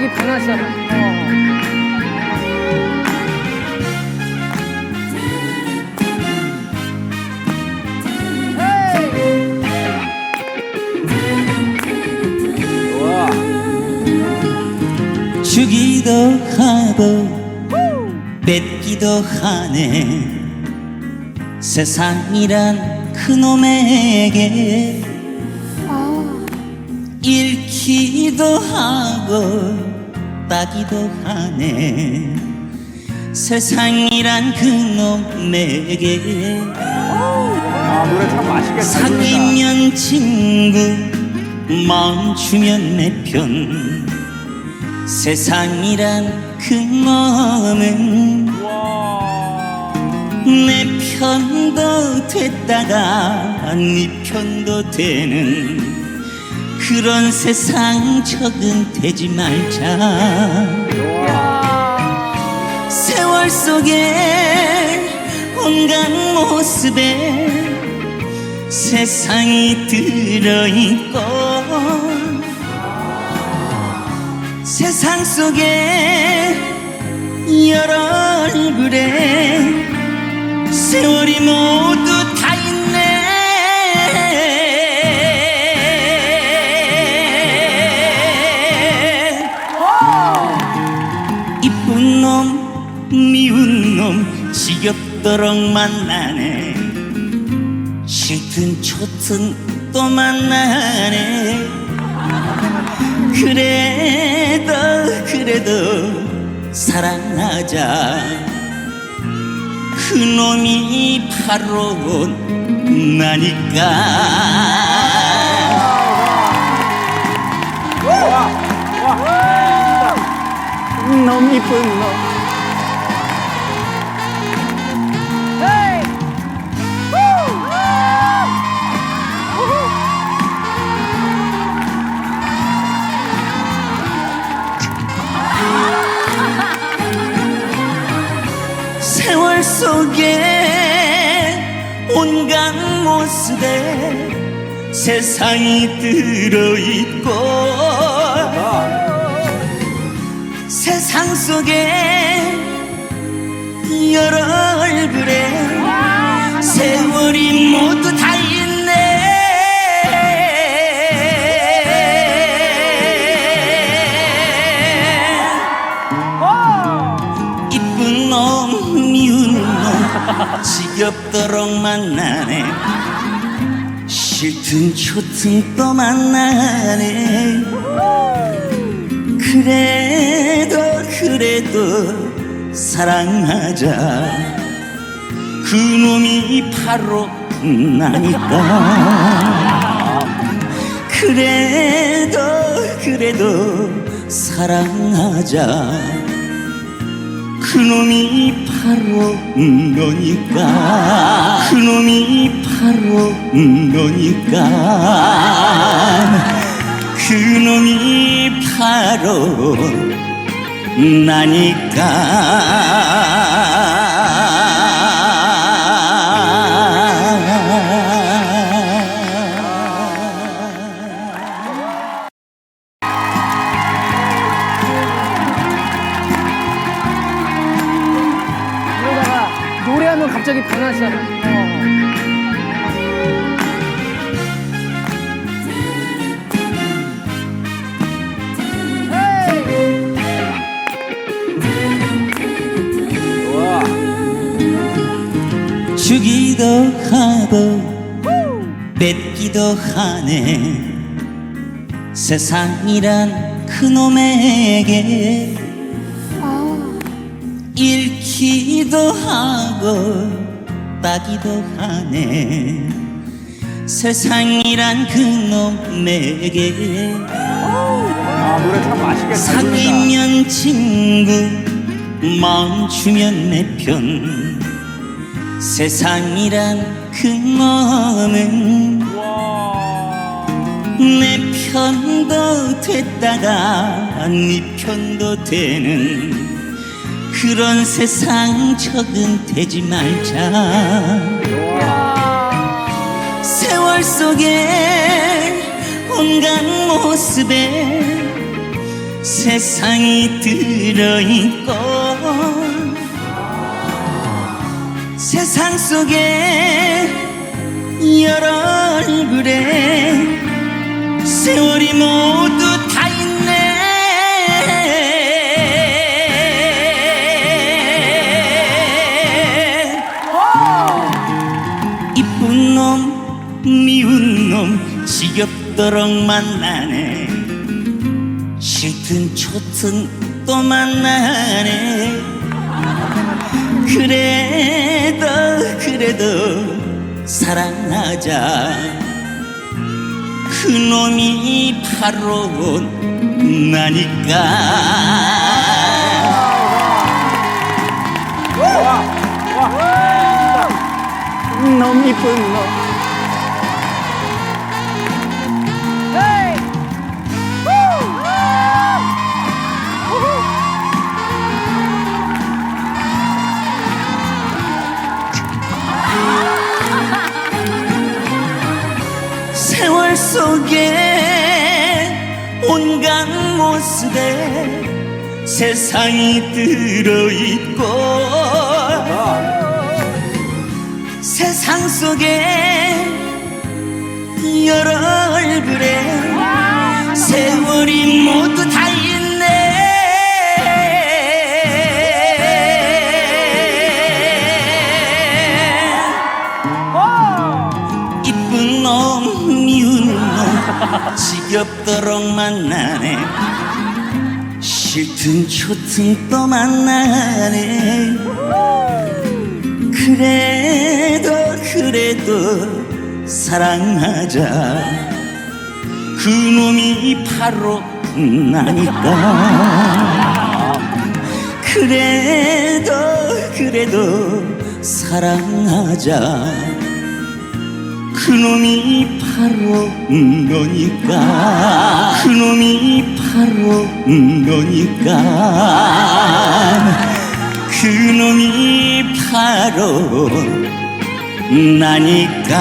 갑자기 변하시잖아. 어. 주기도 하고 뺏기도 하네 세상이란 그놈에게 잃기도 하고 따기도 하네 세상이란 그놈에게 아 노래 참 맛있게 잘 부른다. 사귀면 친구 마음 주면 내 편 세상이란 그 놈은 내 편도 됐다가 네 편도 되는 그런 세상 적은 되지 말자. 세월 속에 온갖 모습에 세상이 들어있고 세상 속에 여러 얼굴에 지겹도록 만나네. 싫든 좋든 또 만나네. 그래도 그래도 사랑하자. 그놈이 바로 나니까. 너무 이쁜 너. 모습에 세상이 들어있고 세상 속에 여러 얼굴에 세월이 모두 다 지겹도록 만나네. 싫든 좋든 또 만나네. 그래도 그래도 사랑하자. 그놈이 바로 나니까. 그래도 그래도 사랑하자. 그놈이 바로 너니까. 그놈이 바로 너니까. 그놈이 바로 나니까 갑자기 변하시잖아. 어. 우와. 주기도 하고 뺏기도 하네 세상이란 그놈에게 잃기도 하고 따기도 하네 세상이란 그놈에게 아 노래 참 맛있게 잘 부른다. 사귀면 친구 마음 주면 내 편 세상이란 그 놈은 내 편도 됐다가 네 편도 되는 그런 세상 적은 되지 말자. 세월 속에 온갖 모습에 세상이 들어있고 세상 속에 여러 얼굴에 세월이 모두 지겹도록 만나네. 싫든 좋든 또 만나네. 그래도 그래도 사랑하자. 그놈이 바로 나니까. 너무 이쁜 너. 모습에 세상이 들어있고 세상 속에 여러 얼굴에 세월이 모두 다 지겹도록 만나네. 싫든 좋든 또 만나네. 그래도 그래도 사랑하자. 그놈이 바로 나니까. 그래도 그래도 사랑하자 그놈이 바로 너니까. 그놈이 바로 너니까. 그놈이 바로 나니까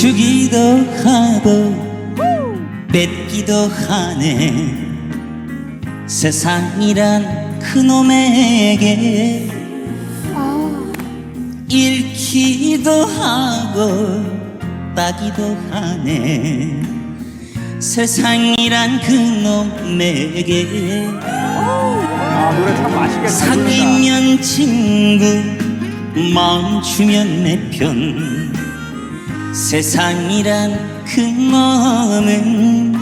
주기도 하고 뺏기도 하네 세상이란 그놈에게 잃기도 하고 따기도 하네 세상이란 그놈에게 아. 사귀면 친구 마음 주면 내편 세상이란 그 마음은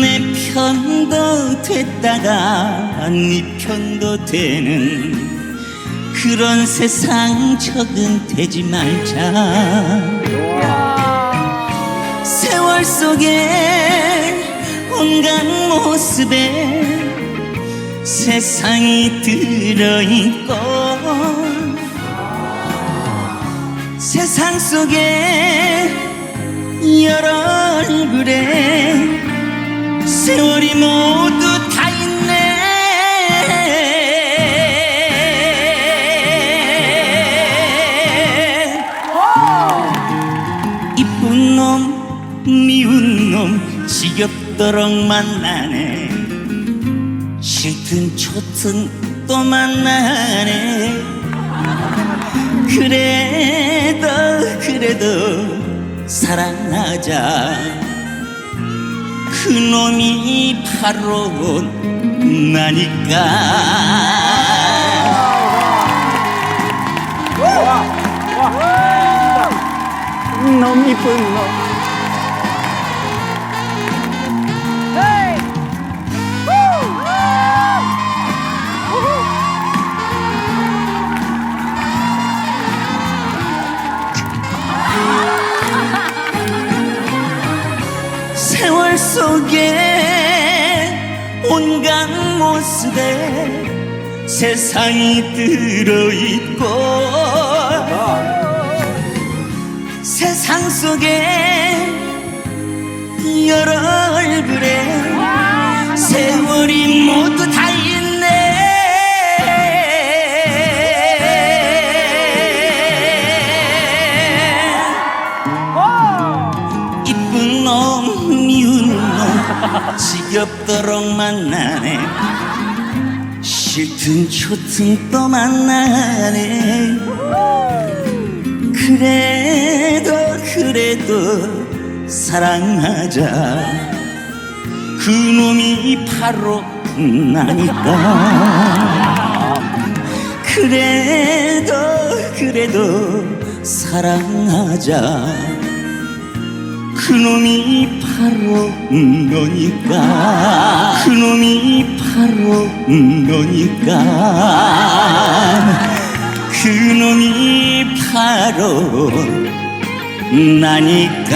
내 편도 됐다가 네 편도 되는 그런 세상 적은 되지 말자. 세월 속에 온갖 모습에 세상이 들어있고 세상 속에 여러 얼굴에 세월이 모두 다 있네. 이쁜 놈 미운 놈 지겹도록 만나네. 싫든 좋든 또 만나네 그래도 그래도 사랑하자. 그놈이 바로 나니까. 너무 이쁜 너. 속에 온갖 모습에 세상이 들어있고 세상 속에 여러 얼굴에 세월이 모두 다 좋든 또 만나네. 그래도 그래도 사랑하자. 그놈이 바로 나니까. 그래도 그래도 사랑하자. 그놈이 바로 너니까. 그놈이 너니까. 그놈이 바로 나니까